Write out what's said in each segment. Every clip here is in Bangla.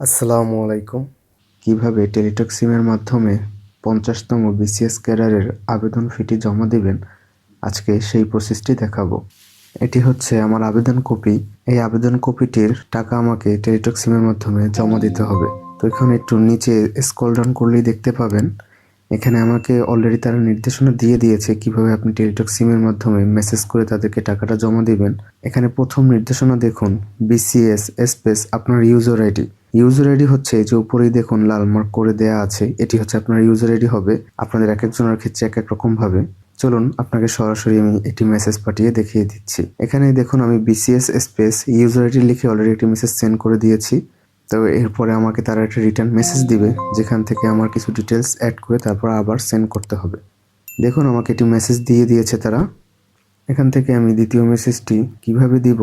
আসসালামু আলাইকুম। কীভাবে টেলিটক সিমের মাধ্যমে পঞ্চাশতম বিসিএস ক্যাডারের আবেদন ফিটি জমা দেবেন, আজকে সেই প্রসেসটি দেখাবো। এটি হচ্ছে আমার আবেদন কপি। এই আবেদন কপিটির টাকা আমাকে টেলিটক সিমের মাধ্যমে জমা দিতে হবে। তো এখানে একটু নিচে স্কল ডাউন করলেই দেখতে পাবেন। এখানে আমাকে অলরেডি তারা নির্দেশনা দিয়ে দিয়েছে কীভাবে আপনি টেলিটক সিমের মাধ্যমে মেসেজ করে তাদেরকে টাকাটা জমা দিবেন। এখানে প্রথম নির্দেশনা দেখুন, বিসিএস স্পেস আপনার ইউজার আইডি ইউজার আইডি হচ্ছে যে উপরেই দেখুন লাল মার্ক করে দেয়া আছে, এটি হচ্ছে আপনার ইউজার আইডি হবে, আপনাদের এক একজনের ক্ষেত্রে এক এক রকম ভাবে। চলুন আপনাকে সরাসরি আমি একটি মেসেজ পাঠিয়ে দেখিয়ে দিচ্ছি। এখানে দেখুন আমি বিসিএস স্পেস ইউজার আইডি লিখে অলরেডি একটি মেসেজ সেন্ড করে দিয়েছি। তো এরপরে আমাকে তারা একটা রিটার্ন মেসেজ দিবে, যেখান থেকে আমার কিছু ডিটেলস অ্যাড করে তারপর আবার সেন্ড করতে হবে। দেখুন আমাকে একটি মেসেজ দিয়ে দিয়েছে তারা। এখান থেকে আমি দ্বিতীয় মেসেজটি কীভাবে দিব,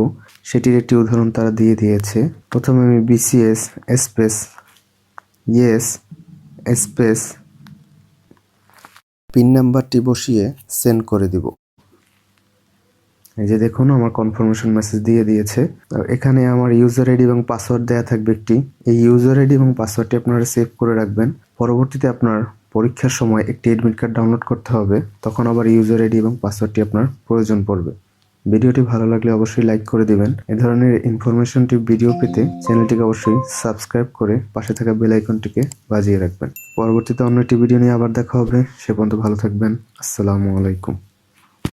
সেটির একটি উদাহরণ তারা দিয়ে দিয়েছে। প্রথমে আমি BCS space yes space PIN নাম্বারটি বসিয়ে সেন্ড করে দিব। এই যে দেখুন, আমার কনফার্মেশন মেসেজ দিয়ে দিয়েছে। এখানে আমার ইউজার আইডি এবং পাসওয়ার্ড দেওয়া থাকবে একটি। এই ইউজার আইডি এবং পাসওয়ার্ডটি আপনারা সেভ করে রাখবেন। পরবর্তীতে আপনার পরীক্ষার সময় একটি অ্যাডমিট কার্ড ডাউনলোড করতে হবে, তখন আবার ইউজার আইডি এবং পাসওয়ার্ডটি আপনার প্রয়োজন পড়বে। ভিডিওটি ভালো লাগলে অবশ্যই লাইক করে দিবেন। এ ধরনের ইনফরমেশনটি ভিডিও পেতে চ্যানেলটিকে অবশ্যই সাবস্ক্রাইব করে পাশে থাকা বেল আইকনটিকে বাজিয়ে রাখবেন। পরবর্তীতে অন্য একটি ভিডিও নিয়ে আবার দেখা হবে। সে পর্যন্ত ভালো থাকবেন। আসসালামু আলাইকুম।